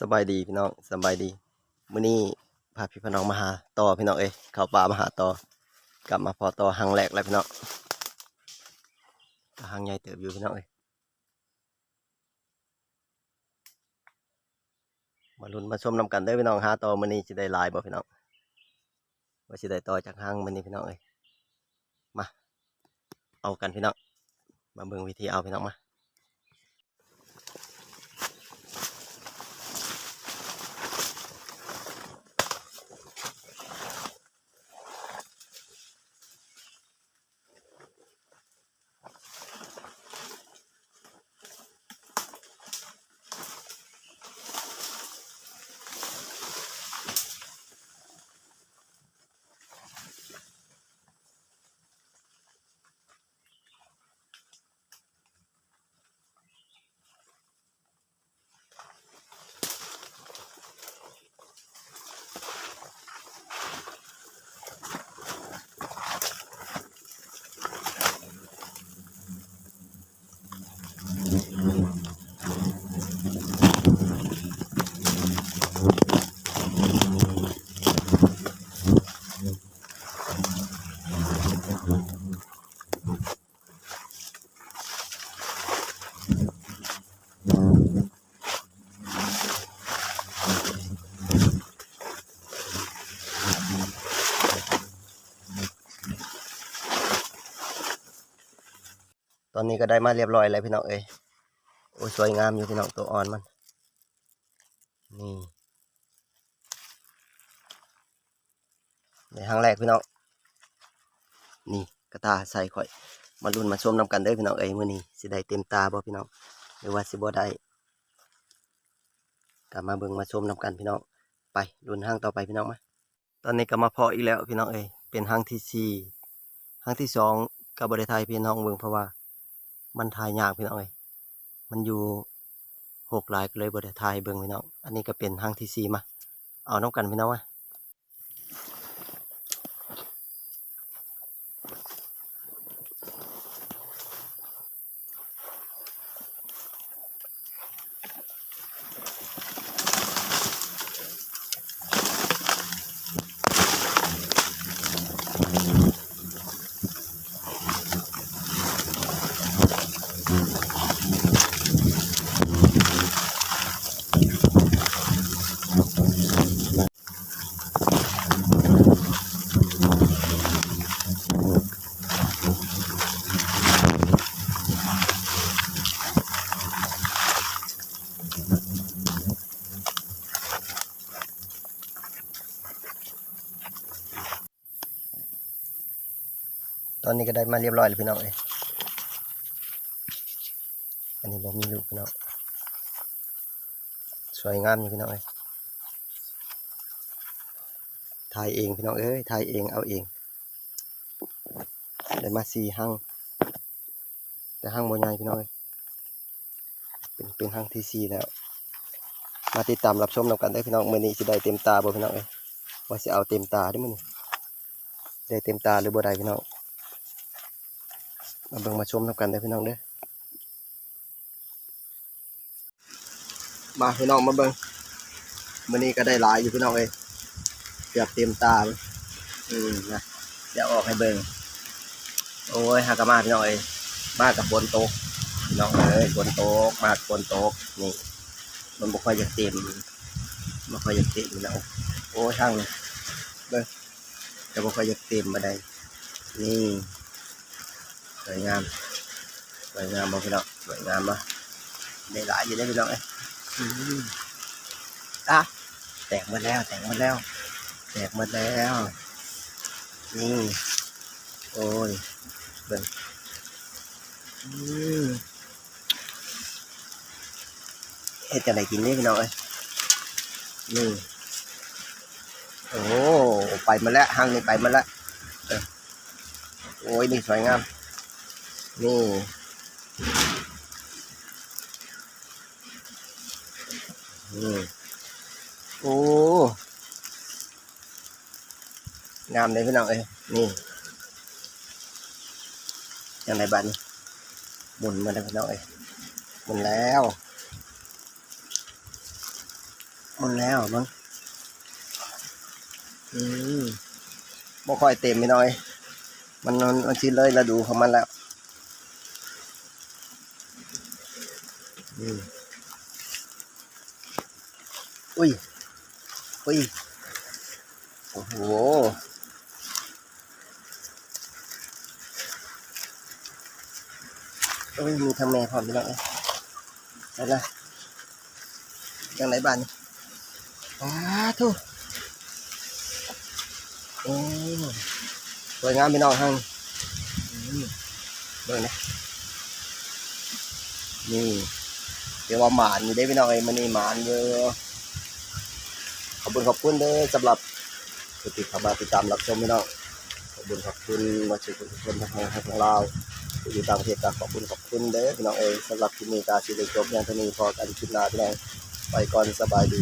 สบายดีพี่น้องสบายดีมื้อนี้พาพี่พน้องมาหาต่อพี่น้องเอ้ยเข้าป่ามาหาต่อกลับมาพอต่อหังแรกแล้วพี่น้องหังใหญ่เติบอยู่พี่น้องเอ้ยมาลุ้นมาชมนำกันเด้อพี่น้องหาต่อมื้อนี้สิได้ลายบ่พี่น้องว่าสิได้ต่อจากหังมื้อนี้พี่น้องเอ้ยมาเอากันพี่น้องมาเบิ่งวิธีเอาพี่น้องมา อนนี้ก็ได้มาเรียบร้อยแล้วพี่น้องเอ้ยโอ้ยสวยงามอยู่พี่น้องตัวอ่อนมัน นี่ในครั้งแรกพี่น้องนี่กระตาใส่ข่อย มาลุ้นมาชมนำกันเด้อพี่น้องเอ้ยมื้อนี้สิได้เต็มตาบ่พี่น้องหรือว่าสิบ่ได้กลับมาเบิ่งมาชมนำกันพี่น้องไปลุ้นห้างต่อไปพี่น้องมาตอนนี้ก็มาเพาะอีกแล้วพี่น้องเอ้ยเป็นห้างที่สี่ห้างที่สองกับบริไทยพี่น้องเบิ่งเพราะว่า มันถ่ายยากพี่น้องเอ้ยมันอยู่หกหลายก็เลยบริไทยเบิ่งพี่น้อง อันนี้ก็เป็นห้างที่สี่มา เอาน้ำกันพี่น้องมา อนนี้ก็ได้มาเรียบร้อยแล้วพี่น้องเอ้ยอันนี้บ่มีลูกพี่น้องสวยงามอยู่พี่น้องเอ้ยถ่ายเองพี่น้องเอ้ยถ่ายเองเอาเองได้มาสี่ห้างแต่ห้างโมใหญ่พี่น้องเอ้ยเป็นเป็นห้างที่สี่แล้ว มาติดตามรับชมนำกันได้พี่น้องมื้อนี้สิได้เต็มตาบ่พี่น้องเอ้ยว่าสิเอาเต็มตาเด้อมื้อนี้ได้เต็มตาหรือบ่ได้พี่น้อง มาเบิ่งมาชมนำกันเด้พี่น้องเด้อมาพี่น้องมาเบิ่งมื้อนี้ก็ได้หลายอยู่พี่น้องเอ้ยเกือบเต็มตาอืมนะเดี๋ยวออกให้เบิ่งโอ้ยหากมาพี่น้องเอ้ยมากับฝนตกพี่น้องเอ้ยฝนตกมากบฝนตกนี่มันบ่ค่อยจะเต็มบ่ค่อยจะเต็มพี่น้องโอ้ยช่างเลยเบิ่งแต่บ่ค่อยจะเต็มมาได้นี่ สวยงามสวยงามบ่พี่น้องสวยงามบ่ได้หลายอยู่ได้อพี่น้องเอ้ยอืมอะแตกหมดแล้วแตกหมดแล้วแตกหมดแล้วนี่โอ้ยเบิ่งอืมเฮ็ดจะได้กินนี่พี่น้องเอ้ยนี่โอ้ไปมาแล้วห้างนี้ไปมาแล้วเออโอ้ยนี่สวยงาม นี่นี่โอ้งามเลยพี่น้องเอ้ยนี่ยังไงบ้านนี่หมุนมาแล้วพี่น้องเอ้ยหมุนแล้วหมดแล้วมั้งอืมบ่ค่อยเต็มไปหน่อยมันมันมันชินเลยฤดูของมันแล้ว อืมอุ้ย อุ้ย โอ้โหโอ้ยมีทางแม่พร้อมพี่น้องเอ้ยไปเลยยังไหนบ้านอ้าทุโอ้สวยงามพี่น้องห้างอืมเบิ่งนะนี่ เดี๋ยวว่าหมานอยู่ได้พี่น้องเอ้ยมันนี่หมานเยอะขอบคุณขอบคุณเด้อสำหรับผู้ติดตามติดตามรับชมพี่น้องขอบคุณขอบคุณมาช่วยทุกคนทางทางเราผู้ที่ต่างประเทศก็ขอบคุณขอบคุณเด้อพี่น้องเอ้ยสำหรับที่มีการสิได้จบอย่างเท่านี้พอกันคลิปหน้าพี่น้องไปก่อนสบายดี